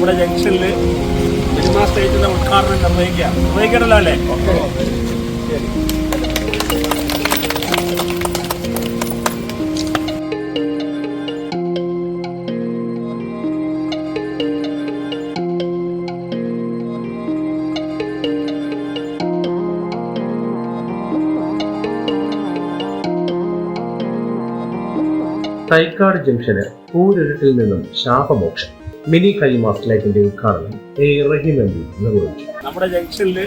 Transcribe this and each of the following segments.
നമ്മുടെ ജംഗ്ഷനിൽ സിനിമാ സ്റ്റേജിന്റെ ഉദ്ഘാടനം നിർവഹിക്കാം നിർവഹിക്കണല്ലോ അല്ലേ? തൈക്കാട് ജംഗ്ഷന് പൂരിരട്ടിൽ നിന്നും ശാപമോക്ഷം. മിനി കൈമാസ് ലൈറ്റിന്റെ ഉദ്ഘാടനം എ റഹീം എം പി നിർവഹിച്ചു. നമ്മുടെ ജംഗ്ഷനിൽ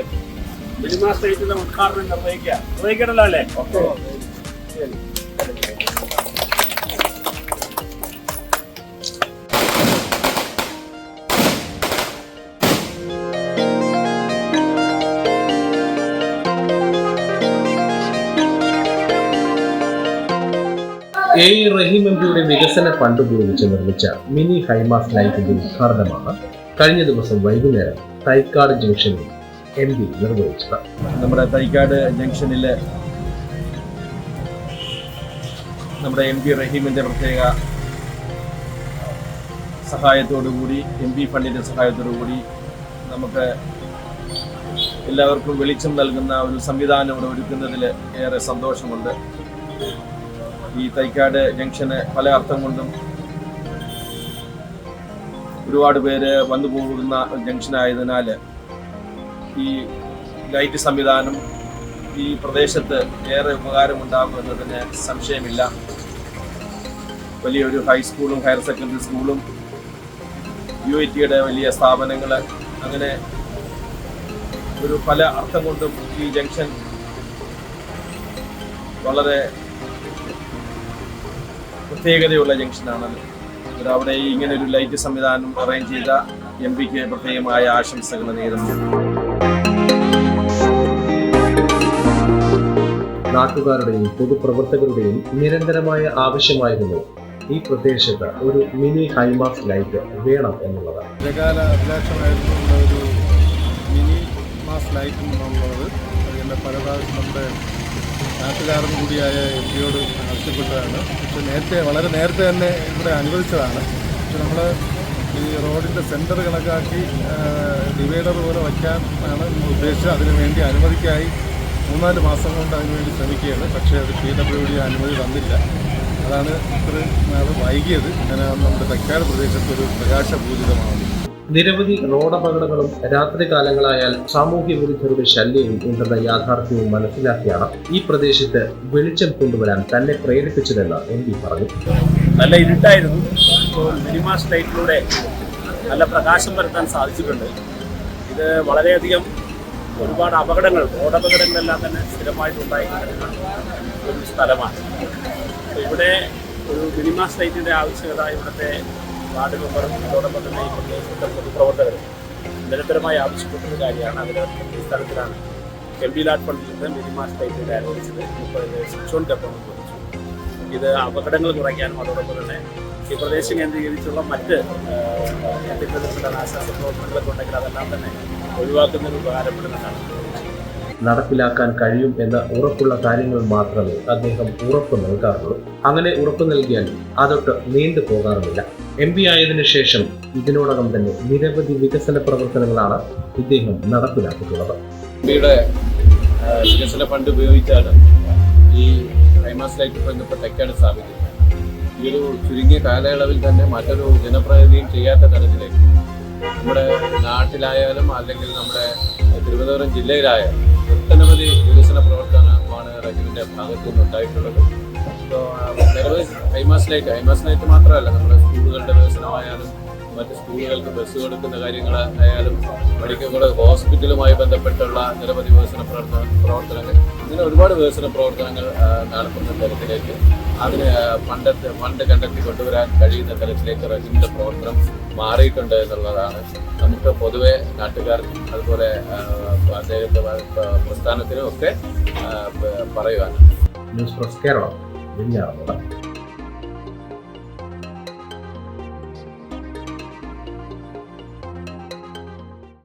സിനിമാ സ്റ്റേജിന്റെ ഉദ്ഘാടനം നിർവഹിക്കുക. നിർവഹിക്കണല്ലോ അല്ലേ? എ റഹീം എം പിയുടെ വികസന ഫണ്ട് ഉപയോഗിച്ച് നിർമ്മിച്ച മിനി ഹൈമാസ് ലൈറ്റിന്റെ ഉദ്ഘാടനമാണ് കഴിഞ്ഞ ദിവസം വൈകുന്നേരം തൈക്കാട് ജംഗ്ഷനിൽ എം പി നിർവഹിച്ചത്. നമ്മുടെ തൈക്കാട് ജംഗ്ഷനിലെ നമ്മുടെ എം പി റഹീമിന്റെ പ്രത്യേക സഹായത്തോടുകൂടി എം പി ഫണ്ടിന്റെ സഹായത്തോടുകൂടി നമുക്ക് എല്ലാവർക്കും വെളിച്ചം നൽകുന്ന ഒരു സംവിധാനം ഇവിടെ ഒരുക്കുന്നതിൽ ഏറെ സന്തോഷമുണ്ട്. ഈ തൈക്കാട് ജംഗ്ഷന് പല അർത്ഥം കൊണ്ടും ഒരുപാട് പേര് വന്നു പോകുന്ന ജംഗ്ഷൻ ജംഗ്ഷനായതിനാൽ ഈ ലൈറ്റ് സംവിധാനം ഈ പ്രദേശത്ത് ഏറെ ഉപകാരമുണ്ടാകും എന്നതിന് സംശയമില്ല. വലിയൊരു ഹൈസ്കൂളും ഹയർ സെക്കൻഡറി സ്കൂളും യു ഐ ടിയുടെ വലിയ സ്ഥാപനങ്ങൾ അങ്ങനെ ഒരു പല അർത്ഥം കൊണ്ടും ഈ ജംഗ്ഷൻ വളരെ പ്രത്യേകതയുള്ള ജംഗ്ഷനാണത്. ഒരു അവിടെ ഇങ്ങനെ ഒരു ലൈറ്റ് സംവിധാനം അറേഞ്ച് ചെയ്ത എം പിക്ക് പ്രത്യേകമായ ആശംസകൾ നേരുന്നു. നാട്ടുകാരുടെയും പൊതുപ്രവർത്തകരുടെയും നിരന്തരമായ ആവശ്യമായിരുന്നു ഈ പ്രദേശത്ത് ഒരു മിനി ഹൈമാസ് ലൈറ്റ് വേണം എന്നുള്ളത്. അഭിലാഷമായിരുന്നു ഒരു മിനി മാസ് ലൈറ്റ് എന്നുള്ളത്. അതിന്റെ പല പ്രാവശ്യം നമ്മുടെ നാട്ടുകാരൻ കൂടിയായ എം പിയോട് ആവശ്യപ്പെട്ടതാണ്. പക്ഷെ നേരത്തെ വളരെ നേരത്തെ തന്നെ ഇവിടെ അനുവദിച്ചതാണ്. പക്ഷെ നമ്മൾ ഈ റോഡിന്റെ സെന്റർ കണക്കാക്കി ഡിവൈഡർ പോലെ വയ്ക്കാൻ ആണ് ഉദ്ദേശിച്ചത്. അതിനുവേണ്ടി അനുമതിക്കായി മൂന്നാൽ മാസം കൊണ്ട് അതിനുവേണ്ടി ശ്രമിക്കുകയാണ്. പക്ഷേ അത് പി ഡബ്ല്യു ഡി അനുമതി തന്നില്ല. അതാണ് ഇത്ര നാൾ വൈകിയത്. അങ്ങനെ നമ്മുടെ തെക്കാട് പ്രദേശത്തൊരു ഒരു പ്രകാശപൂരിതമാകുന്നു നിരവധി റോഡപകടങ്ങളും രാത്രികാലങ്ങളായാൽ സാമൂഹ്യ വിരുദ്ധരുടെ ശല്യവും ഉണ്ടെന്ന യാഥാർത്ഥ്യവും മനസ്സിലാക്കിയാണ് ഈ പ്രദേശത്ത് വെളിച്ചം കൊണ്ടുവരാൻ തന്നെ പ്രേരിപ്പിച്ചതെന്ന് എം പി പറഞ്ഞു. നല്ല ഇരുട്ടായിരുന്നു. ഇപ്പോൾ ലൈറ്റിലൂടെ നല്ല പ്രകാശം വരുത്താൻ സാധിച്ചിട്ടുണ്ട്. ഇത് വളരെയധികം ഒരുപാട് അപകടങ്ങൾ റോഡപകടങ്ങളെല്ലാം തന്നെ സ്ഥിരമായിട്ടുണ്ടായി ഒരു സ്ഥലമാണ്. ഇവിടെ ഒരു മിനിമാ ലൈറ്റിന്റെ ആവശ്യകത ഇവിടുത്തെ വാർഡ് മെമ്പറും അതോടൊപ്പം തന്നെ ഈ പ്രദേശത്തെ പൊതുപ്രവർത്തകരും നിരന്തരമായി ആവശ്യപ്പെട്ടൊരു കാര്യമാണ്. അതിന്റെ സ്ഥലത്തിലാണ് എം പി ലാഡ് ഫണ്ടിൽ നിന്ന് മിനിമാ സ്റ്റേറ്റിന്റെ അനുവദിച്ചത് ഓൺ ഡെപ്പം അനുവദിച്ചു ഇത് അപകടങ്ങൾ കുറയ്ക്കാനും അതോടൊപ്പം തന്നെ ഈ പ്രദേശം കേന്ദ്രീകരിച്ചുള്ള മറ്റ് ബന്ധപ്പെട്ട നാശാസ പ്രവർത്തനങ്ങളൊക്കെ ഉണ്ടെങ്കിൽ അതെല്ലാം തന്നെ ഒഴിവാക്കുന്നതിന് ഉപകാരപ്പെടുന്നതാണ്. നടപ്പിലാക്കാൻ കഴിയും എന്ന ഉറപ്പുള്ള കാര്യങ്ങൾ മാത്രമേ അദ്ദേഹം ഉറപ്പ് നൽകാറുള്ളൂ. അങ്ങനെ ഉറപ്പ് നൽകിയാൽ അതൊട്ട് നീണ്ടു പോകാറുമില്ല. എം പി ആയതിനു ശേഷം ഇതിനോടകം തന്നെ നിരവധി വികസന പ്രവർത്തനങ്ങളാണ് ഇദ്ദേഹം നടപ്പിലാക്കിയിട്ടുള്ളത്. എംപിയുടെ വികസന ഫണ്ട് ഉപയോഗിച്ചാണ് ഈ ഹൈമാസ് ലൈറ്റ് ബന്ധപ്പെട്ട തെക്കാട് സ്ഥാപിക്കുന്നത് ഈ ഒരു ചുരുങ്ങിയ കാലയളവിൽ തന്നെ മറ്റൊരു ജനപ്രതിനിധിയും ചെയ്യാത്ത തരത്തിലേക്ക് നമ്മുടെ നാട്ടിലായാലും അല്ലെങ്കിൽ നമ്മുടെ തിരുവനന്തപുരം ജില്ലയിലായാലും ഒട്ടനവധി വികസന പ്രവർത്തനമാണ് റഹീമിന്റെ ഭാഗത്തു നിന്നുണ്ടായിട്ടുള്ളത് നിരവധി ഹൈമാസ് ലൈറ്റ് മാത്രമല്ല നമ്മുടെ സ്കൂളുകളുടെ വികസനമായാലും മറ്റ് സ്കൂളുകൾക്ക് ബസ് കൊടുക്കുന്ന കാര്യങ്ങൾ ആയാലും മെഡിക്കൽ കോളേജ് ഹോസ്പിറ്റലുമായി ബന്ധപ്പെട്ടുള്ള നിരവധി വികസന പ്രവർത്തന പ്രവർത്തനങ്ങൾ. ഇങ്ങനെ ഒരുപാട് വികസന പ്രവർത്തനങ്ങൾ നടത്തുന്ന തരത്തിലേക്ക് അതിന് ഫണ്ടത്തെ ഫണ്ട് കണ്ടെത്തി കൊണ്ടുവരാൻ കഴിയുന്ന തരത്തിലേക്ക് റഹീമിന്റെ പ്രവർത്തനം മാറിയിട്ടുണ്ട് എന്നുള്ളതാണ്. നമുക്ക് പൊതുവെ നാട്ടുകാർക്കും അതുപോലെ അദ്ദേഹത്തെ പ്രസ്ഥാനത്തിനും ഒക്കെ പറയുവാൻ. News press Keralam.